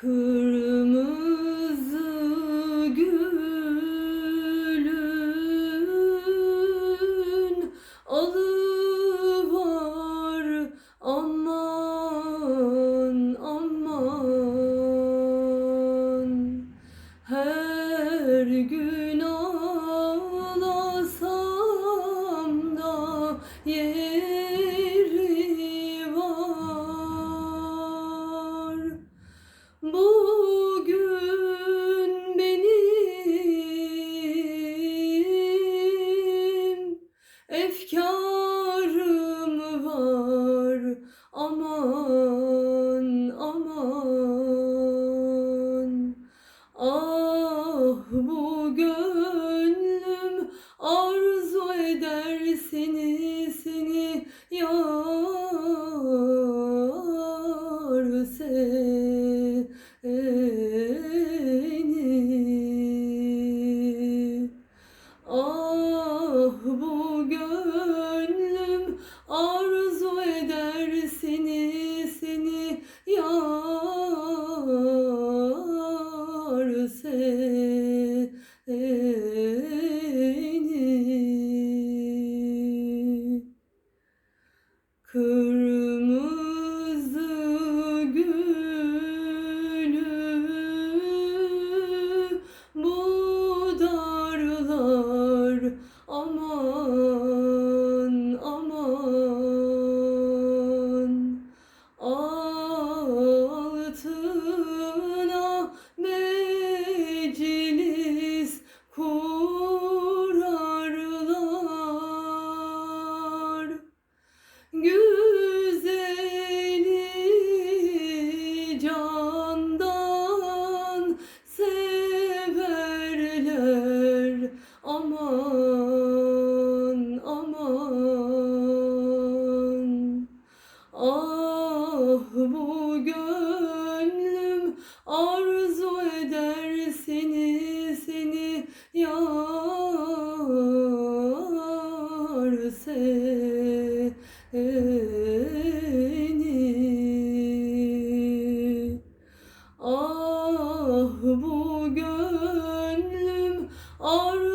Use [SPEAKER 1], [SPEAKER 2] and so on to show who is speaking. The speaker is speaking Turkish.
[SPEAKER 1] Kırmızı gülün alı aman aman. Her gün efkarım var. Aman aman. Ah bu gönlüm arzu eder seni seni. Yar arzu eder seni seni yar seni Kırmızı gülü seni Ah bu gönlüm arzu